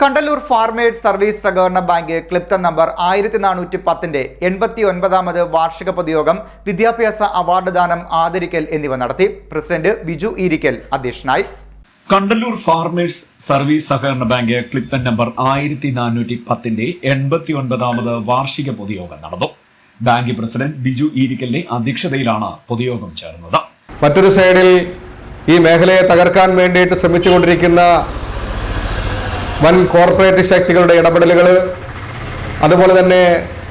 Kandalloor farmers service സഹകരണ bank ക്ലിപ്ത number ആയിരത്തി നാനൂറ്റി പത്തിന്റെ എൺപത്തി ഒൻപതാമത് വാർഷിക പൊതുയോഗം വിദ്യാഭ്യാസ അവാർഡ് ദാനം ആദരിക്കൽ എന്നിവ നടത്തി പ്രസിഡന്റ് ബിജു ഈരിക്കൽ അധ്യക്ഷനായി. കണ്ടല്ലൂർ ഫാർമേഴ്സ് സർവീസ് സഹകരണ ബാങ്ക് ക്ലിപ്തൻ നമ്പർ ആയിരത്തി നാനൂറ്റി പത്തിന്റെ എൺപത്തി ഒൻപതാമത് വാർഷിക പൊതുയോഗം നടന്നു. ബാങ്ക് പ്രസിഡന്റ് ബിജു ഈരിക്കലിന്റെ അധ്യക്ഷതയിലാണ് പൊതുയോഗം ചേർന്നത്. മറ്റൊരു സൈഡിൽ ഈ മേഖലയെ തകർക്കാൻ വേണ്ടിയിട്ട് ശ്രമിച്ചുകൊണ്ടിരിക്കുന്ന വൻ കോർപ്പറേറ്റ് ശക്തികളുടെ ഇടപെടലുകൾ അതുപോലെ തന്നെ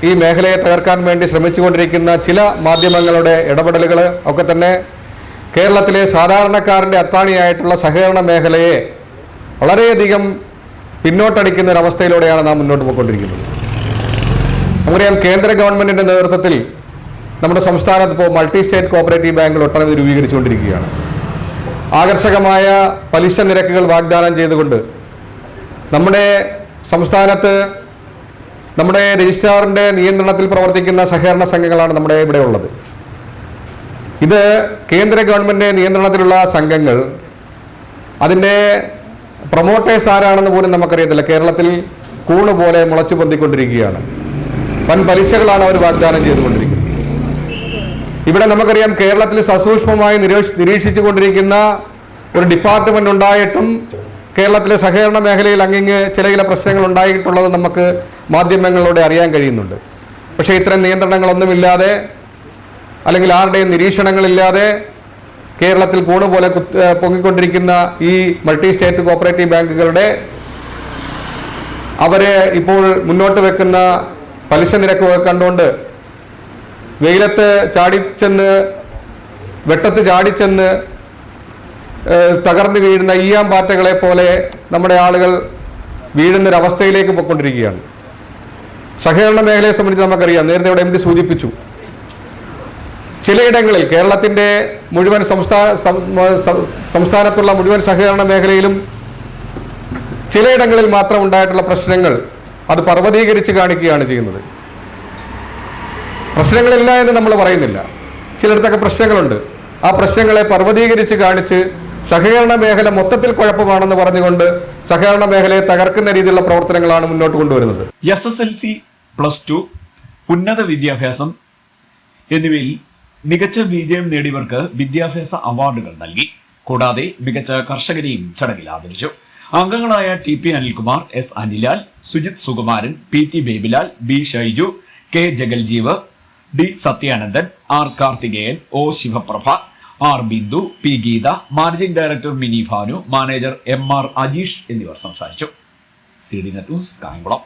ഈ മേഖലയെ തകർക്കാൻ വേണ്ടി ശ്രമിച്ചുകൊണ്ടിരിക്കുന്ന ചില മാധ്യമങ്ങളുടെ ഇടപെടലുകൾ ഒക്കെ തന്നെ കേരളത്തിലെ സാധാരണക്കാരന്റെ അത്താണിയായിട്ടുള്ള സഹകരണ മേഖലയെ വളരെയധികം പിന്നോട്ടടിക്കുന്ന ഒരവസ്ഥയിലൂടെയാണ് നാം മുന്നോട്ട് പോയിക്കൊണ്ടിരിക്കുന്നത്. നമുക്കറിയാം കേന്ദ്ര ഗവൺമെന്റിന്റെ നേതൃത്വത്തിൽ നമ്മുടെ സംസ്ഥാനത്ത് ഇപ്പോൾ മൾട്ടി സ്റ്റേറ്റ് കോപ്പറേറ്റീവ് ബാങ്കുകൾ ഒട്ടനവധി രൂപീകരിച്ചുകൊണ്ടിരിക്കുകയാണ്. ആകർഷകമായ പലിശ നിരക്കുകൾ വാഗ്ദാനം ചെയ്തുകൊണ്ട് നമ്മുടെ സംസ്ഥാനത്ത് നമ്മുടെ രജിസ്ട്രാറിന്റെ നിയന്ത്രണത്തിൽ പ്രവർത്തിക്കുന്ന സഹകരണ സംഘങ്ങളാണ് നമ്മുടെ ഇവിടെ ഉള്ളത്. ഇത് കേന്ദ്ര ഗവൺമെന്റിന്റെ നിയന്ത്രണത്തിലുള്ള സംഘങ്ങൾ അതിന്റെ പ്രൊമോട്ടേഴ്സ് ആരാണെന്ന് പോലും നമുക്കറിയത്തില്ല. കേരളത്തിൽ കൂണ് പോലെ മുളച്ചു പൊന്തിക്കൊണ്ടിരിക്കുകയാണ്. വൻ പലിശകളാണ് അവർ വാഗ്ദാനം ചെയ്തുകൊണ്ടിരിക്കുന്നത്. ഇവിടെ നമുക്കറിയാം കേരളത്തിൽ സസൂക്ഷ്മമായി നിരീക്ഷ നിരീക്ഷിച്ചു കൊണ്ടിരിക്കുന്ന ഒരു ഡിപ്പാർട്ട്മെന്റ് ഉണ്ടായിട്ടും കേരളത്തിലെ സഹകരണ മേഖലയിൽ അങ്ങിങ്ങ് ചില ചില പ്രശ്നങ്ങൾ ഉണ്ടായിട്ടുള്ളത് നമുക്ക് മാധ്യമങ്ങളിലൂടെ അറിയാൻ കഴിയുന്നുണ്ട്. പക്ഷേ ഇത്തരം നിയന്ത്രണങ്ങളൊന്നുമില്ലാതെ അല്ലെങ്കിൽ ആരുടെയും നിരീക്ഷണങ്ങളില്ലാതെ കേരളത്തിൽ കൂണ് പോലെ പൊങ്ങിക്കൊണ്ടിരിക്കുന്ന ഈ മൾട്ടി സ്റ്റേറ്റ് കോപ്പറേറ്റീവ് ബാങ്കുകളുടെ അവരെ ഇപ്പോൾ മുന്നോട്ട് വെക്കുന്ന പലിശ നിരക്കുകൾ കണ്ടുകൊണ്ട് വെയിലത്ത് ചാടിച്ചെന്ന് വെട്ടത്ത് ചാടിച്ചെന്ന് തകർന്നു വീഴുന്ന ഈയാം പാറ്റകളെ പോലെ നമ്മുടെ ആളുകൾ വീഴുന്നൊരവസ്ഥയിലേക്ക് പോയിക്കൊണ്ടിരിക്കുകയാണ്. സഹകരണ മേഖലയെ സംബന്ധിച്ച് നമുക്കറിയാം. നേരത്തെ ഇവിടെ എം ഡി സൂചിപ്പിച്ചു. ചിലയിടങ്ങളിൽ കേരളത്തിന്റെ മുഴുവൻ സംസ്ഥാന സംസ്ഥാനത്തുള്ള മുഴുവൻ സഹകരണ മേഖലയിലും ചിലയിടങ്ങളിൽ മാത്രം ഉണ്ടായിട്ടുള്ള പ്രശ്നങ്ങൾ അത് പർവതീകരിച്ച് കാണിക്കുകയാണ് ചെയ്യുന്നത്. പ്രശ്നങ്ങളില്ല എന്ന് നമ്മൾ പറയുന്നില്ല. ചിലയിടത്തൊക്കെ പ്രശ്നങ്ങളുണ്ട്. ആ പ്രശ്നങ്ങളെ പർവതീകരിച്ച് കാണിച്ച് സഹകരണ മേഖല മൊത്തത്തിൽ കുഴപ്പമാണെന്ന് പറഞ്ഞുകൊണ്ട് സഹകരണ മേഖലയെ തകർക്കുന്ന രീതിയിലുള്ള പ്രവർത്തനങ്ങളാണ് മുന്നോട്ട് കൊണ്ടുവരുന്നത്. S S L C plus two ഉന്നത വിദ്യാഭ്യാസം എന്നിവയിൽ മികച്ച വിജയം നേടിയവർക്ക് വിദ്യാഭ്യാസ അവാർഡുകൾ നൽകി. കൂടാതെ മികച്ച കർഷകരെയും ചടങ്ങിൽ ആദരിച്ചു. അംഗങ്ങളായ T P Anilkumar S Anilal Sujith Sukumaran P T Babylal B Shaiju K Jagaljeev D Sathyanandan R Karthikeyan O Shivaprabha R Bindu P Geetha managing director Mini Bhanu manager M R Ajeesh എന്നിവർ സംസാരിച്ചു. C D net news Kayamkulam.